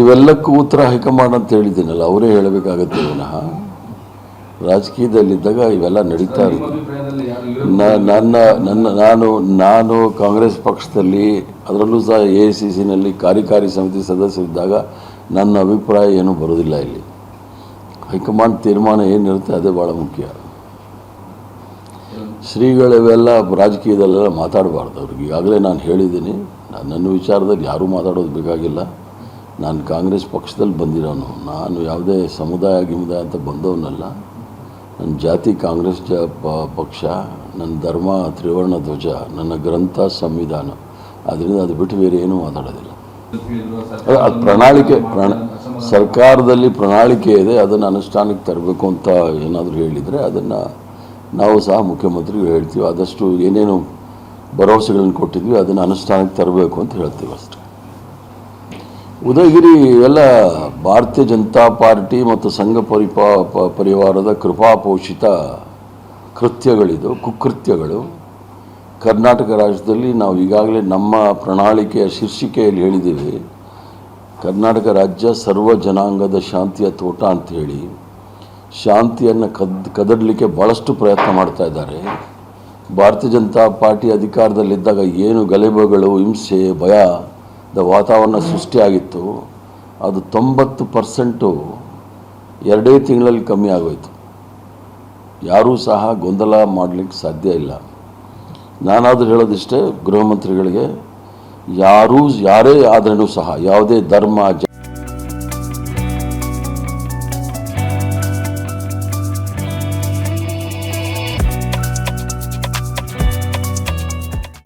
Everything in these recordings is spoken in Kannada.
ಇವೆಲ್ಲಕ್ಕೂ ಉತ್ತರ ಹೈಕಮಾಂಡ್ ಅಂತ ಹೇಳಿದ್ದೀನಲ್ಲ ಅವರೇ ಹೇಳಬೇಕಾಗತ್ತೆ ವಿನಃ. ರಾಜಕೀಯದಲ್ಲಿದ್ದಾಗ ಇವೆಲ್ಲ ನಡೀತಾ ಇರುತ್ತೆ. ನನ್ನ ನನ್ನ ನಾನು ನಾನು ಕಾಂಗ್ರೆಸ್ ಪಕ್ಷದಲ್ಲಿ ಅದರಲ್ಲೂ ಸಹ ಎ ಸಿ ಸಿನಲ್ಲಿ ಕಾರ್ಯಕಾರಿ ಸಮಿತಿ ಸದಸ್ಯರಿದ್ದಾಗ ನನ್ನ ಅಭಿಪ್ರಾಯ ಏನೂ ಬರೋದಿಲ್ಲ ಇಲ್ಲಿ. ಹೈಕಮಾಂಡ್ ತೀರ್ಮಾನ ಏನಿರುತ್ತೆ ಅದೇ ಭಾಳ ಮುಖ್ಯ. ಶ್ರೀಗಳಿವೆಲ್ಲ ರಾಜಕೀಯದಲ್ಲೆಲ್ಲ ಮಾತಾಡಬಾರ್ದು ಅವ್ರಿಗೆ. ಈಗಾಗಲೇ ನಾನು ಹೇಳಿದ್ದೀನಿ ನನ್ನ ವಿಚಾರದಲ್ಲಿ ಯಾರೂ ಮಾತಾಡೋದು ಬೇಕಾಗಿಲ್ಲ. ನಾನು ಕಾಂಗ್ರೆಸ್ ಪಕ್ಷದಲ್ಲಿ ಬಂದಿರೋನು, ನಾನು ಯಾವುದೇ ಸಮುದಾಯ ಗಿಮುದಾಯ ಅಂತ ಬಂದವನಲ್ಲ. ನನ್ನ ಜಾತಿ ಕಾಂಗ್ರೆಸ್ ಜ ಪಕ್ಷ, ನನ್ನ ಧರ್ಮ, ತ್ರಿವರ್ಣ ಧ್ವಜ, ನನ್ನ ಗ್ರಂಥ ಸಂವಿಧಾನ. ಅದರಿಂದ ಅದು ಬಿಟ್ಟು ಬೇರೆ ಏನೂ ಮಾತಾಡೋದಿಲ್ಲ. ಅದು ಪ್ರಣಾಳಿಕೆ, ಪ್ರಣ ಸರ್ಕಾರದಲ್ಲಿ ಪ್ರಣಾಳಿಕೆ ಇದೆ, ಅದನ್ನು ಅನುಷ್ಠಾನಕ್ಕೆ ತರಬೇಕು ಅಂತ ಏನಾದರೂ ಹೇಳಿದರೆ ಅದನ್ನು ನಾವು ಸಹ ಮುಖ್ಯಮಂತ್ರಿಗಳು ಹೇಳ್ತೀವಿ. ಆದಷ್ಟು ಏನೇನು ಭರವಸೆಗಳನ್ನು ಕೊಟ್ಟಿದ್ವಿ, ಅದನ್ನು ಅನುಷ್ಠಾನಕ್ಕೆ ತರಬೇಕು ಅಂತ ಹೇಳ್ತೀವಿ ಅಷ್ಟೇ. ಉದಯಗಿರಿ ಎಲ್ಲ ಭಾರತೀಯ ಜನತಾ ಪಾರ್ಟಿ ಮತ್ತು ಸಂಘ ಪರಿಪಾ ಪರಿವಾರದ ಕೃಪಾಪೋಷಿತ ಕೃತ್ಯಗಳಿದು, ಕುಕೃತ್ಯಗಳು. ಕರ್ನಾಟಕ ರಾಜ್ಯದಲ್ಲಿ ನಾವು ಈಗಾಗಲೇ ನಮ್ಮ ಪ್ರಣಾಳಿಕೆಯ ಶೀರ್ಷಿಕೆಯಲ್ಲಿ ಹೇಳಿದ್ದೀವಿ. ಕರ್ನಾಟಕ ರಾಜ್ಯ ಸರ್ವ ಜನಾಂಗದ ಶಾಂತಿಯ ತೋಟ ಅಂತ ಹೇಳಿ, ಶಾಂತಿಯನ್ನು ಕದ್, ಕದಡಲಿಕ್ಕೆ ಭಾಳಷ್ಟು ಪ್ರಯತ್ನ ಮಾಡ್ತಾ ಇದ್ದಾರೆ. ಭಾರತೀಯ ಜನತಾ ಪಾರ್ಟಿ ಅಧಿಕಾರದಲ್ಲಿದ್ದಾಗ ಏನು ಗಲಭೆಗಳು, ಹಿಂಸೆ ಭಯದ ವಾತಾವರಣ ಸೃಷ್ಟಿಯಾಗಿತ್ತು, ಅದು ತೊಂಬತ್ತು ಪರ್ಸೆಂಟು ಎರಡೇ ತಿಂಗಳಲ್ಲಿ ಕಮ್ಮಿ ಆಗೋಯ್ತು. ಯಾರೂ ಸಹ ಗೊಂದಲ ಮಾಡಲಿಕ್ಕೆ ಸಾಧ್ಯ ಇಲ್ಲ. ನಾನಾದರೂ ಹೇಳೋದಿಷ್ಟೇ, ಗೃಹಮಂತ್ರಿಗಳಿಗೆ ಯಾರೂ, ಯಾರೇ ಆದ್ರೂ ಸಹ, ಯಾವುದೇ ಧರ್ಮ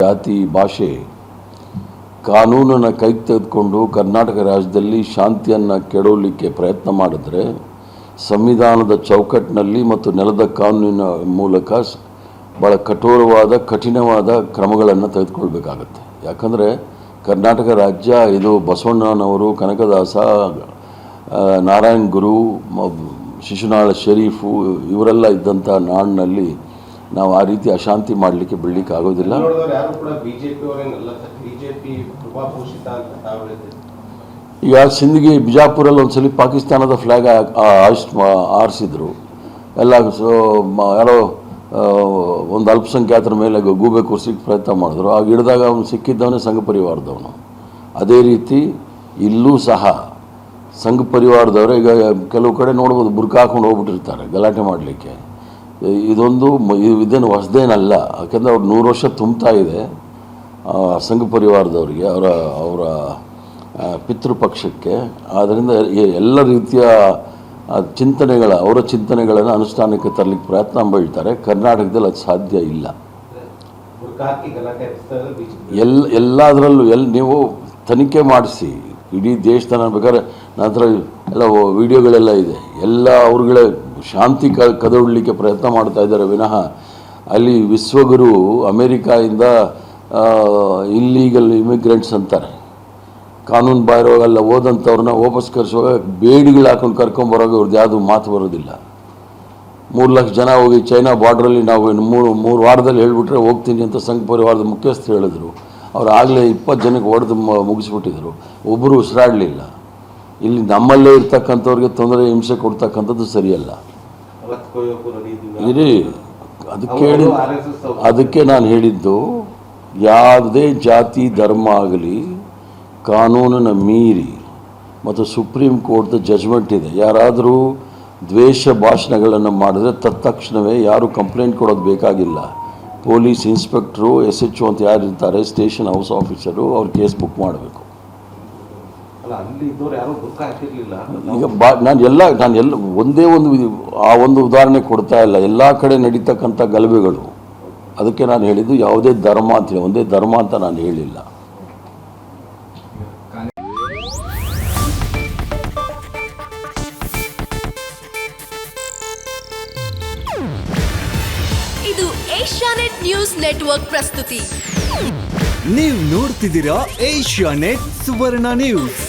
ಜಾತಿ, ಭಾಷೆ ಕಾನೂನನ್ನು ಕೈ ತೆಗೆದುಕೊಂಡು ಕರ್ನಾಟಕ ರಾಜ್ಯದಲ್ಲಿ ಶಾಂತಿಯನ್ನು ಕೆಡವಲಿಕ್ಕೆ ಪ್ರಯತ್ನ ಮಾಡಿದ್ರೆ, ಸಂವಿಧಾನದ ಚೌಕಟ್ಟಿನಲ್ಲಿ ಮತ್ತು ನೆಲದ ಕಾನೂನಿನ ಮೂಲಕ ಭಾಳ ಕಠೋರವಾದ, ಕಠಿಣವಾದ ಕ್ರಮಗಳನ್ನು ತೆಗೆದುಕೊಳ್ಬೇಕಾಗತ್ತೆ. ಯಾಕಂದರೆ, ಕರ್ನಾಟಕ ರಾಜ್ಯ, ಇದು ಬಸವಣ್ಣನವರು, ಕನಕದಾಸ ನಾರಾಯಣ ಗುರು ಶಿಶುನಾಳ ಶರೀಫು, ಇವರೆಲ್ಲ ಇದ್ದಂಥ ನಾಡಿನಲ್ಲಿ ನಾವು ಆ ರೀತಿ ಅಶಾಂತಿ ಮಾಡಲಿಕ್ಕೆ ಬಿಡ್ಲಿಕ್ಕೆ ಆಗೋದಿಲ್ಲ ಈಗ ಸಿಂಧಿಗೆ ಬಿಜಾಪುರಲ್ಲಿ ಒಂದ್ಸಲಿ ಪಾಕಿಸ್ತಾನದ ಫ್ಲ್ಯಾಗ್ ಆರಿಸಿದ್ರು. ಎಲ್ಲ ಸೊ ಯಾರೋ ಒಂದು ಅಲ್ಪಸಂಖ್ಯಾತರ ಮೇಲೆ ಗೂಬೆ ಕೂರಿಸಿಕ್ಕೆ ಪ್ರಯತ್ನ ಮಾಡಿದ್ರು. ಆಗ ಹಿಡಿದಾಗ ಅವನು ಸಿಕ್ಕಿದ್ದವನೇ ಸಂಘ ಪರಿವಾರದವನು. ಅದೇ ರೀತಿ ಇಲ್ಲೂ ಸಹ ಸಂಘ ಪರಿವಾರದವರು ಈಗ ಕೆಲವು ಕಡೆ ನೋಡ್ಬೋದು ಬುರ್ಕ ಹಾಕೊಂಡು ಹೋಗ್ಬಿಟ್ಟಿರ್ತಾರೆ ಗಲಾಟೆ ಮಾಡಲಿಕ್ಕೆ. ಇದೊಂದು ಇದೇನು ಹೊಸದೇನಲ್ಲ. ಯಾಕಂದರೆ ಅವ್ರು ನೂರು ವರ್ಷ ತುಂಬ್ತಾ ಇದೆ ಸಂಘ ಪರಿವಾರದವರಿಗೆ, ಅವರ ಅವರ ಪಿತೃಪಕ್ಷಕ್ಕೆ. ಆದ್ದರಿಂದ ಎಲ್ಲ ರೀತಿಯ ಚಿಂತನೆಗಳ, ಅವರ ಚಿಂತನೆಗಳನ್ನು ಅನುಷ್ಠಾನಕ್ಕೆ ತರಲಿಕ್ಕೆ ಪ್ರಯತ್ನ ಬೀಳ್ತಾರೆ. ಕರ್ನಾಟಕದಲ್ಲಿ ಅದು ಸಾಧ್ಯ ಇಲ್ಲ. ಎಲ್ಲ ಎಲ್ಲದರಲ್ಲೂ ಎಲ್ಲಿ ನೀವು ತನಿಖೆ ಮಾಡಿಸಿ. ಇಡೀ ದೇಶದ ಬೇಕಾದ್ರೆ, ನಂತರ ಎಲ್ಲ ವಿಡಿಯೋಗಳೆಲ್ಲ ಇದೆ. ಎಲ್ಲ ಅವ್ರುಗಳೇ ಶಾಂತಿ ಕ, ಕದಡಲಿಕ್ಕೆ ಪ್ರಯತ್ನ ಮಾಡ್ತಾ ಇದ್ದಾರೆ. ವಿನಃ ಅಲ್ಲಿ ವಿಶ್ವಗುರು ಅಮೇರಿಕಾಯಿಂದ ಇಲ್ಲೀಗಲ್ ಇಮಿಗ್ರೆಂಟ್ಸ್ ಅಂತಾರೆ. ಕಾನೂನು ಬಾಹಿರವಾಗೆಲ್ಲ ಓದಂಥವ್ರನ್ನ ವಾಪಸ್ ಕರೆಸುವಾಗ ಬೇಡಿಗಳು ಹಾಕೊಂಡು ಕರ್ಕೊಂಬರೋವಾಗ ಇವ್ರದ್ದು ಯಾವುದು ಮಾತು ಬರೋದಿಲ್ಲ. ಮೂರು ಲಕ್ಷ ಜನ ಹೋಗಿ ಚೈನಾ ಬಾರ್ಡ್ರಲ್ಲಿ ನಾವು ಮೂರು ಮೂರು ವಾರದಲ್ಲಿ ಹೇಳಿಬಿಟ್ರೆ ಹೋಗ್ತೀನಿ ಅಂತ ಸಂಘ ಪರಿವಾರದ ಮುಖ್ಯಸ್ಥರು ಹೇಳಿದ್ರು. ಅವ್ರು ಆಗಲೇ ಇಪ್ಪತ್ತು ಜನಕ್ಕೆ ಹೊಡೆದು ಮುಗಿಸ್ಬಿಟ್ಟಿದ್ರು. ಒಬ್ಬರು ಉಸಿರಾಡಲಿಲ್ಲ. ಇಲ್ಲಿ ನಮ್ಮಲ್ಲೇ ಇರ್ತಕ್ಕಂಥವ್ರಿಗೆ ತೊಂದರೆ, ಹಿಂಸೆ ಕೊಡ್ತಕ್ಕಂಥದ್ದು ಸರಿಯಲ್ಲ. ಇರಿ ಅದಕ್ಕೆ ಹೇಳಿ. ಅದಕ್ಕೆ ನಾನು ಹೇಳಿದ್ದು ಯಾವುದೇ ಜಾತಿ ಧರ್ಮ ಆಗಲಿ ಕಾನೂನನ್ನು ಮೀರಿ ಮತ್ತು ಸುಪ್ರೀಂ ಕೋರ್ಟ್ದ ಜಜ್ಮೆಂಟ್ ಇದೆ ಯಾರಾದರೂ ದ್ವೇಷ ಭಾಷಣಗಳನ್ನು ಮಾಡಿದ್ರೆ ತತ್ಕ್ಷಣವೇ ಯಾರು ಕಂಪ್ಲೇಂಟ್ ಕೊಡೋದು ಬೇಕಾಗಿಲ್ಲ ಪೊಲೀಸ್ ಇನ್ಸ್ಪೆಕ್ಟ್ರು ಎಸ್ ಎಚ್ ಅಂತ ಯಾರು ಇರ್ತಾರೆ ಸ್ಟೇಷನ್ ಹೌಸ್ ಆಫೀಸರು ಅವ್ರು ಕೇಸ್ ಬುಕ್ ಮಾಡಬೇಕು ಅಲ್ಲ ಅಲ್ಲಿ ಇದ್ದವ್ರು ಯಾರು ಬುರ್ಕ ಹಾಕಿರ್ಲಿಲ್ಲ ಈಗ ಬಾ ನಾನು ಎಲ್ಲ ನಾನು ಎಲ್ಲ ಒಂದೇ ಒಂದು ಆ ಒಂದು ಉದಾಹರಣೆ ಕೊಡ್ತಾ ಇಲ್ಲ. ಎಲ್ಲ ಕಡೆ ನಡೀತಕ್ಕಂಥ ಗಲಭೆಗಳು. ಅದಕ್ಕೆ ನಾನು ಹೇಳಿದ್ದು ಯಾವುದೇ ಧರ್ಮ ಅಂತ ಹೇಳಿ ಒಂದೇ ಧರ್ಮ ಅಂತ ನಾನು ಹೇಳಿಲ್ಲ. ಇದು ಏಷ್ಯಾನೆಟ್ ನ್ಯೂಸ್ ನೆಟ್ವರ್ಕ್ ಪ್ರಸ್ತುತಿ. ನೀವು ನೋಡ್ತಿದ್ದೀರಾ ಏಷ್ಯಾ ನೆಟ್ ಸುವರ್ಣ ನ್ಯೂಸ್.